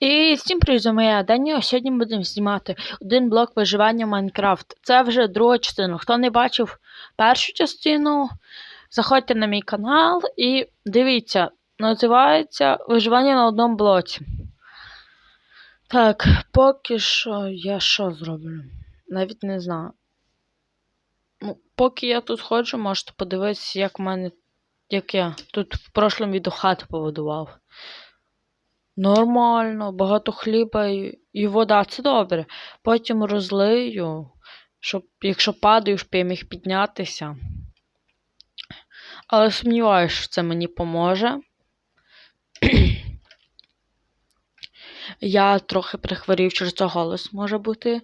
І всім привіт, моя Даня. Сьогодні будемо знімати один блок виживання Майнкрафт. Це вже друга частина. Хто не бачив першу частину, заходьте на мій канал і дивіться, називається Виживання на одному блоці. Так, поки що я що зроблю? Навіть не знаю. Ну, поки я тут ходжу, можете подивитися, як в мене. Як я тут в прошлому відео хату побудував. Нормально, багато хліба і, і вода, це добре. Потім розлию, щоб якщо падаю, щоб я міг піднятися. Але сумніваюся, що це мені поможе. Я трохи прихворів через це голос може бути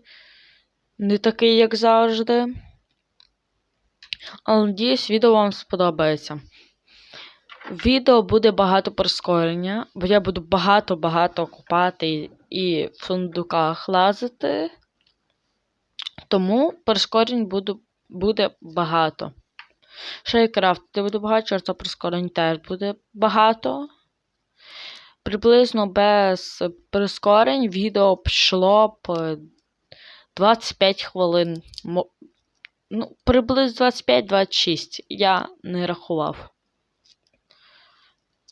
не такий, як завжди. Але надіюсь, відео вам сподобається. Відео буде багато прискорення, бо я буду багато-багато купати і в сундуках лазити. Тому прискорень буду, буде багато. Ще і крафтити буде багато, це прискорень теж буде багато. Приблизно без прискорень відео пішло б 25 хвилин. Ну, приблизно 25-26. Я не рахував.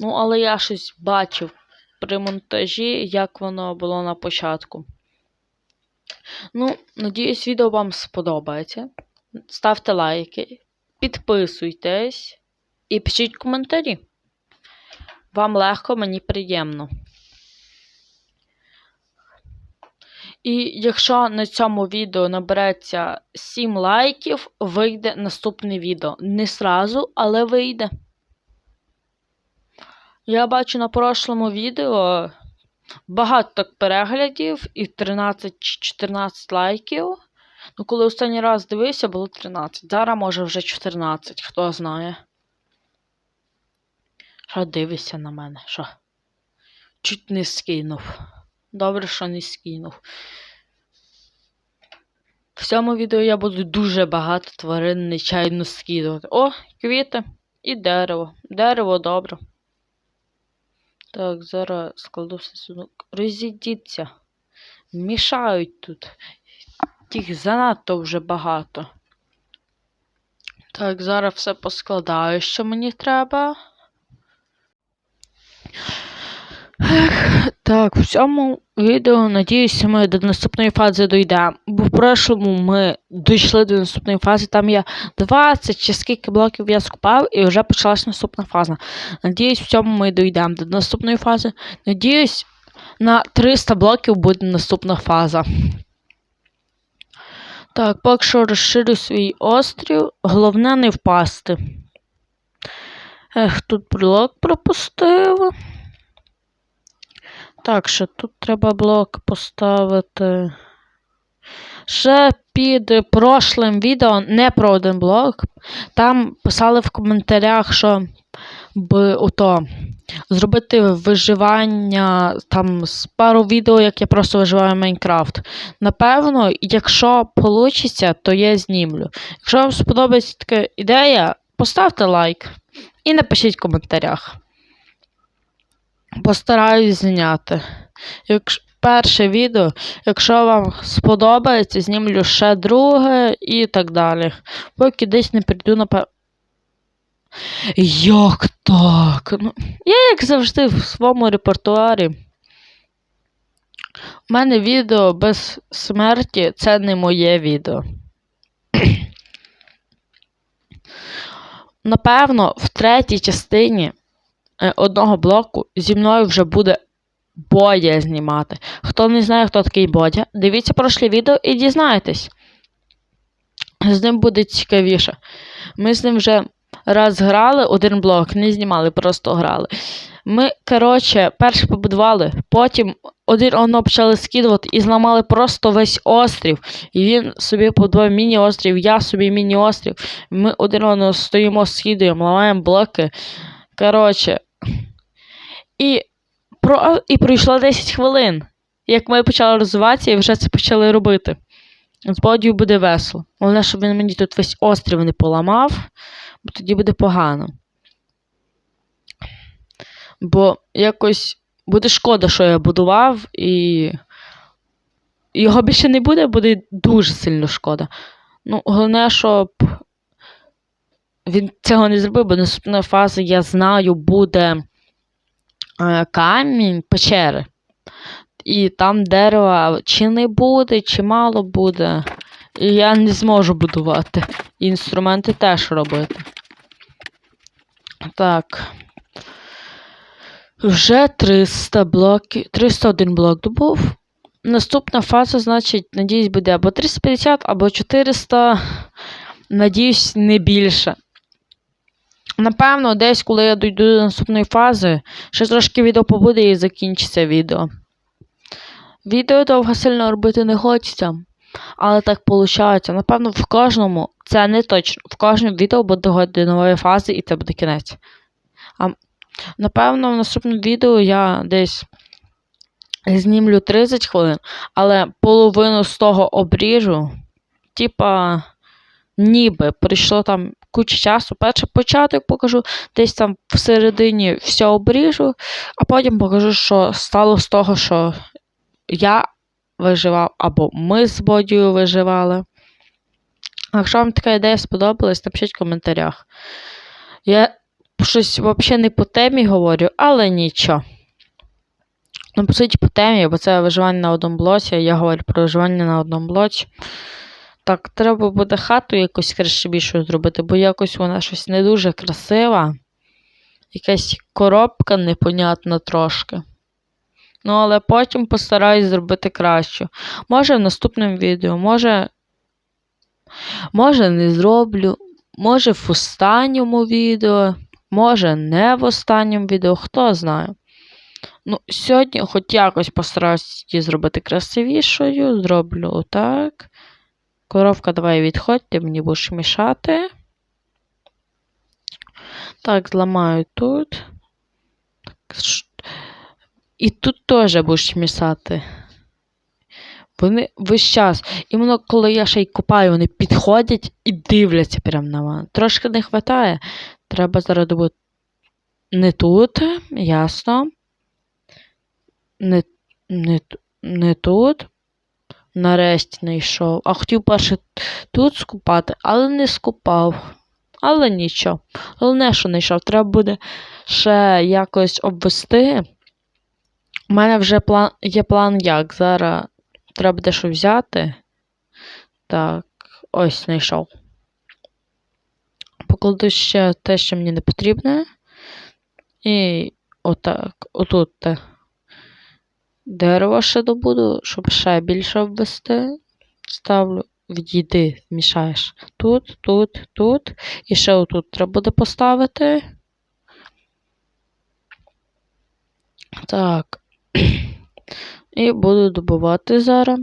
Ну, але я щось бачив при монтажі, як воно було на початку. Ну, надіюсь, відео вам сподобається. Ставте лайки, підписуйтесь і пишіть коментарі. Вам легко, мені приємно. І якщо на цьому відео набереться 7 лайків, вийде наступне відео. Не сразу, але вийде. Я бачу на прошлому відео багато переглядів і 13 чи 14 лайків. Ну, коли останній раз дивився, було 13. Зараз може вже 14, хто знає. Що дивишся на мене? Що? Чуть не скинув. Добре, що не скинув. В цьому відео я буду дуже багато тварин нечайно скидувати. О, квіти і дерево. Дерево добре. Так, зараз складу все сюди. Розійдіться. Мішають тут. Тих занадто вже багато. Так, зараз все поскладаю, що мені треба. Так, в цьому відео, надіюся, ми до наступної фази дійдемо. Бо в прошлому ми дійшли до наступної фази. Там я 20 чи скільки блоків я скупав, і вже почалась наступна фаза. Надіюсь, в цьому ми дійдемо до наступної фази. Надіюсь, на 300 блоків буде наступна фаза. Так, поки що розширю свій острів. Головне не впасти. Ех, тут блок пропустив. Так, що тут треба блок поставити. Ще під прошлим відео, не про один блок. Там писали в коментарях, що б ото зробити виживання там з пару відео, як я просто виживаю Майнкрафт. Напевно, якщо вийде, то я знімлю. Якщо вам сподобається така ідея, поставте лайк і напишіть в коментарях. Постараюсь зняти. Якщо перше відео, якщо вам сподобається, знімлю ще друге і так далі. Поки десь не прийду на Як так? Ну, я, як завжди, в своєму репертуарі. У мене відео без смерті це не моє відео. Напевно, в третій частині одного блоку зі мною вже буде Бодя знімати. Хто не знає, хто такий Бодя, дивіться прошле відео і дізнаєтесь. З ним буде цікавіше. Ми з ним вже раз грали один блок, не знімали, просто грали. Ми, коротше, перше побудували, потім один одного почали скидувати і зламали просто весь острів. І він собі побудував міні-острів, я собі міні-острів. Ми один одного стоїмо, скидуємо, ламаємо блоки. Коротше. І, про... і пройшло 10 хвилин. Як ми почали розвиватися і вже це почали робити. З Бодію буде весело. Головне, щоб він мені тут весь острів не поламав, бо тоді буде погано. Бо якось буде шкода, що я будував, і його більше не буде, буде дуже сильно шкода. Ну, головне, щоб він цього не зробив, бо наступна фаза, я знаю, буде е, камінь печери. І там дерева чи не буде, чи мало буде. І я не зможу будувати. І інструменти теж робити. Так. Вже 300 блоків. 301 блок добув. Наступна фаза, значить, надіюсь, буде або 350, або 400. Надіюсь, не більше. Напевно, десь, коли я дойду до наступної фази, ще трошки відео побуде і закінчиться відео. Відео довго сильно робити не хочеться, але так виходить. Напевно, в кожному, це не точно, в кожному відео буде доходити до нової фази і це буде кінець. А, напевно, в наступному відео я десь знімлю 30 хвилин, але половину з того обріжу. Типа, ніби прийшло там куча часу. Перше початок покажу, десь там всередині все обріжу, а потім покажу, що стало з того, що я виживав, або ми з Бодією виживали. Якщо вам така ідея сподобалась, напишіть в коментарях. Я щось взагалі не по темі говорю, але нічого. Ну, по суті, по темі, бо це виживання на одному блоці, я говорю про виживання на одному блоці. Так, треба буде хату якось красивішою зробити, бо якось вона щось не дуже красива. Якась коробка непонятна трошки. Ну, але потім постараюсь зробити кращу. Може в наступному відео, може. Може не зроблю. Може в останньому відео, може не в останньому відео, хто знає. Ну, сьогодні хоч якось постараюсь її зробити красивішою. Зроблю отак. Коровка, давай відходь, ти мені будеш мішати. Так, зламаю тут. І тут теж будеш мішати. Вони весь час. Іменно коли я ще й копаю, вони підходять і дивляться прямо на мене. Трошки не вистачає. Треба зараз добути. Не тут, ясно. Не, не, не тут. Нарешті знайшов. А хотів перше тут скупати, але не скупав. Але нічого. Головне, що знайшов. Треба буде ще якось обвести. У мене вже план, є план як. Зараз треба дещо взяти. Так, ось знайшов. Покладу ще те, що мені не потрібне. І отак, отут. -те. Дерево ще добуду, щоб ще більше обвести. Ставлю, відійди, мішаєш. Тут, тут, тут. І ще отут треба буде поставити. Так. І буду добувати зараз.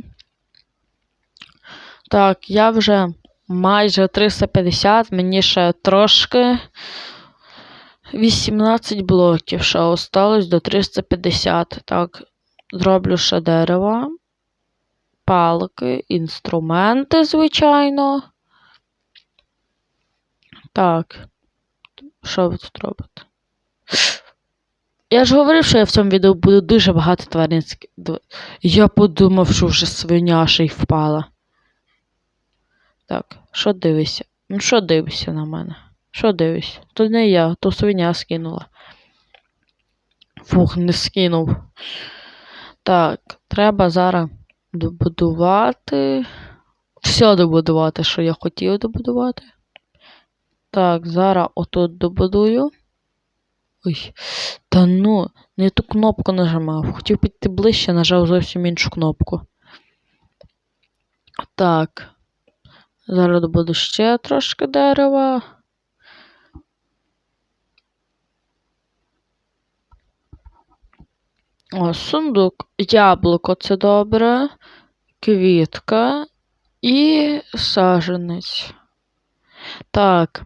Так, я вже майже 350, мені ще трошки 18 блоків ще осталось до 350. Так, зроблю ще дерева, палки, інструменти, звичайно. Так, що ви тут робите? Я ж говорив, що я в цьому відео буду дуже багато тваринських. Я подумав, що вже свиня ще й впала. Так, що дивишся? Ну, що дивишся на мене? Що дивишся? То не я, то свиня скинула. Фух, не скинув. Так, треба зараз добудувати. Все добудувати, що я хотів добудувати. Так, зараз отут добудую. Ой, та ну, не ту кнопку нажимав. Хотів піти ближче, нажав зовсім іншу кнопку. Так. Зараз буду ще трошки дерева. О, сундук. Яблуко це добре. Квітка і саженець. Так.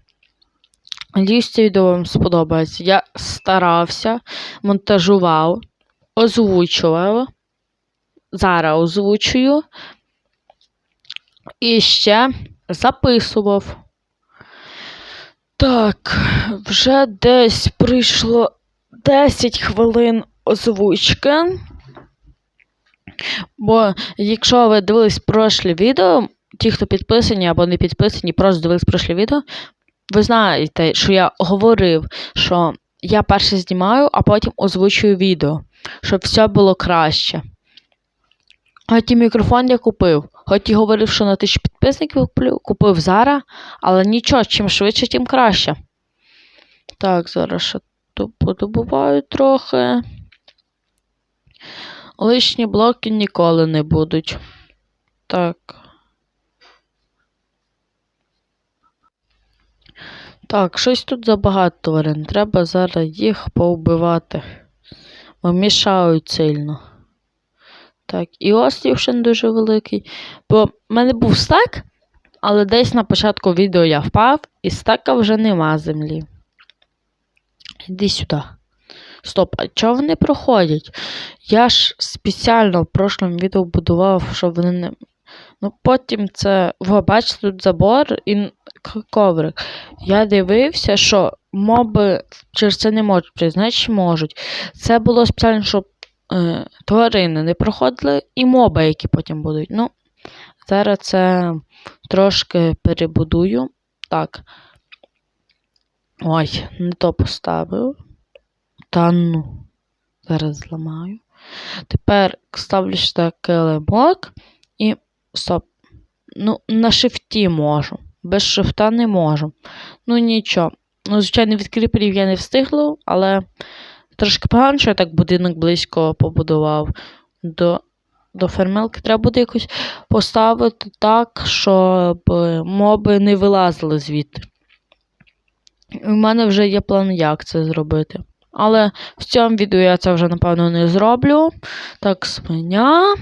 Надіюсь, це відео вам сподобається. Я старався, монтажував, озвучував. Зараз озвучую. І ще записував. Так, вже десь прийшло 10 хвилин озвучки. Бо якщо ви дивились прошлі відео, ті, хто підписані або не підписані, просто дивились прошлі відео, ви знаєте, що я говорив, що я перше знімаю, а потім озвучую відео, щоб все було краще. Хоч і мікрофон я купив. Хоч і говорив, що на тисячу підписників купив зараз, але нічого, чим швидше, тим краще. Так, зараз ще подобуваю трохи. Лишні блоки ніколи не будуть. Так. Так, щось тут забагато тварин. Треба зараз їх повбивати. Бо мішають сильно. Так, і острів ще не дуже великий. Бо в мене був стак, але десь на початку відео я впав, і стака вже нема землі. Іди сюди. Стоп, а чого вони проходять? Я ж спеціально в прошлому відео будував, щоб вони не. Ну, потім це. Ви бачите, тут забор і коврик. Я дивився, що моби через це не можуть значить можуть. Це було спеціально, щоб е, тварини не проходили, і моби, які потім будуть. Ну, зараз це трошки перебудую. Так. Ой, не то поставив. Та ну. Зараз зламаю. Тепер ставлю сюди килимок і. Стоп. Ну, на шифті можу. Без шифта не можу. Ну нічого. Ну, звичайно, від кріперів я не встигла, але трошки погано, що я так будинок близько побудував. До, до фермелки треба буде якось поставити так, щоб моби не вилазили звідти. У мене вже є план, як це зробити. Але в цьому відео я це вже, напевно, не зроблю. Так, свиня.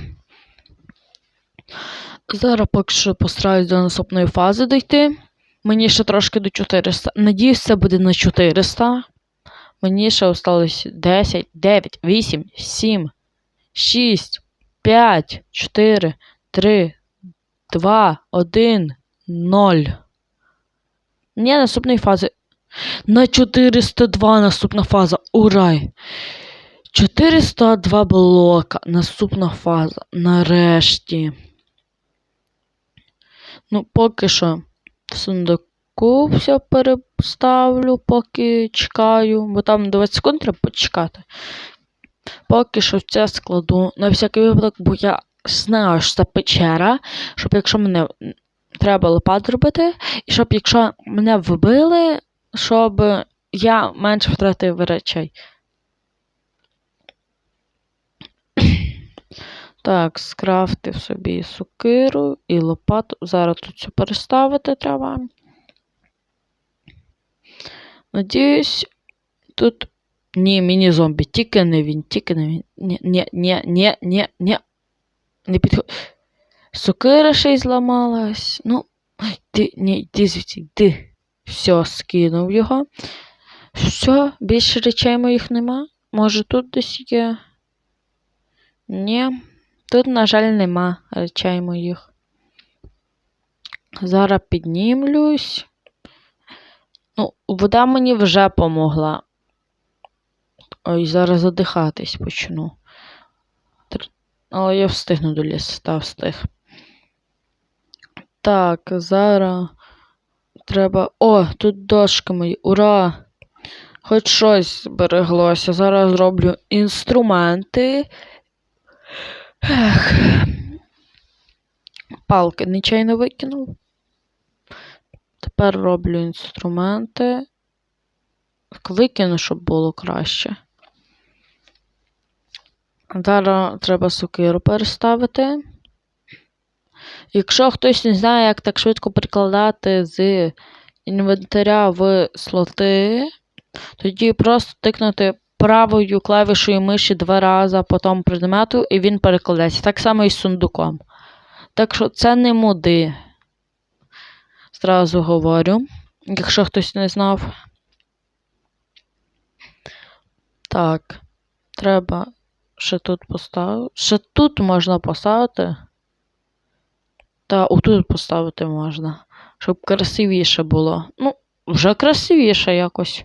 Зараз поки що постараюсь до наступної фази дійти. Мені ще трошки до 400. Надіюсь, це буде на 400. Мені ще осталось 10, 9, 8, 7, 6, 5, 4, 3, 2, 1, 0. Ні, наступної фази. На 402 наступна фаза. Урай! 402 блока. Наступна фаза. Нарешті. Ну, поки що в сундуку все переставлю, поки чекаю, бо там 20 секунд треба почекати. Поки що це складу на всякий випадок, бо я знаю, що це печера, щоб якщо мене треба лопат зробити, і щоб якщо мене вбили, щоб я менше втратив речей. Так, скрафтив собі сокиру і лопату. Зараз тут все переставити треба. Надіюсь, тут. Ні, міні-зомбі, тільки не він, тільки не він. Ні, ні, ні, ні, ні, ні. Не підход. Сокира ще й зламалась. Ну, йди, ні, йди звідси, йди. Все, скинув його. Все, більше речей моїх нема. Може тут десь є. Ні. Тут, на жаль, нема речей моїх. Зараз піднімлюсь. Ну, вода мені вже помогла. Ой, зараз задихатись почну. Але я встигну до лісу, та встиг. Так, зараз треба. О, тут дошки мої. Ура! Хоч щось збереглося. Зараз зроблю інструменти. Ех. Палки нечайно викинув. Тепер роблю інструменти. Викину, щоб було краще. Зараз треба сокиру переставити. Якщо хтось не знає, як так швидко перекладати з інвентаря в слоти, тоді просто тикнути правою клавішою миші два рази по тому предмету, і він перекладеться. Так само і з сундуком. Так що це не моди. Зразу говорю, якщо хтось не знав. Так, треба ще тут поставити. Ще тут можна поставити. Та отут поставити можна. Щоб красивіше було. Ну, вже красивіше якось.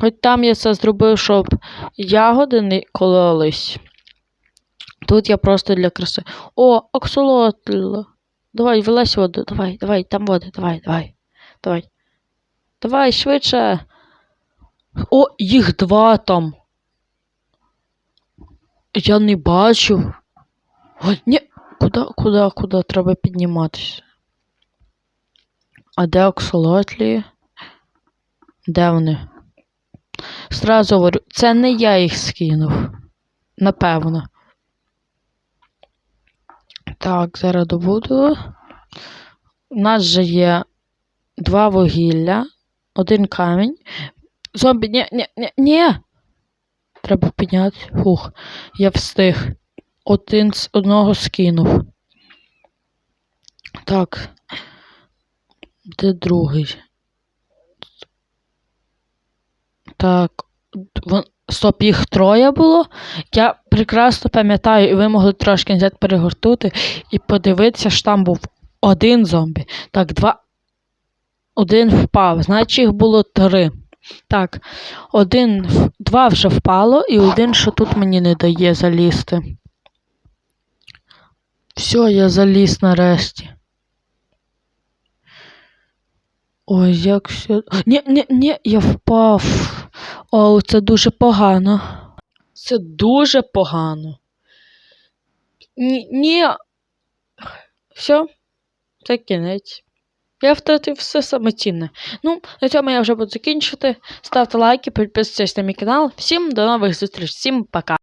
Хоч там я це зробив, щоб ягоди не кололись. Тут я просто для краси. О, аксолотль. Давай, вилазь воду, давай, давай, там води, давай, давай. Давай. Давай, швидше. О, їх два там. Я не бачу. Ой, ні, куди, куди, куди треба підніматися? А де оксолотлі? Де вони? Зразу говорю, це не я їх скинув. Напевно. Так, зараз добуду. У нас же є два вугілля, один камінь. Зомбі, ні, ні, ні, ні. Треба підняти. Фух, я встиг. Один з одного скинув. Так. Де другий? Так. Стоп, їх троє було. Я прекрасно пам'ятаю, і ви могли трошки взяти перегортути і подивитися, що там був один зомбі. Так, два. Один впав, значить їх було три. Так, один, два вже впало, і один, що тут мені не дає залізти. Все, я заліз нарешті. Ой, як все. Ні, ні, ні, я впав. О, це дуже погано. Це дуже погано. Ні, ні. Все, це кінець. Я втратив все самоцінне. Ну, на цьому я вже буду закінчувати. Ставте лайки, підписуйтесь на мій канал. Всім до нових зустрічей. Всім пока.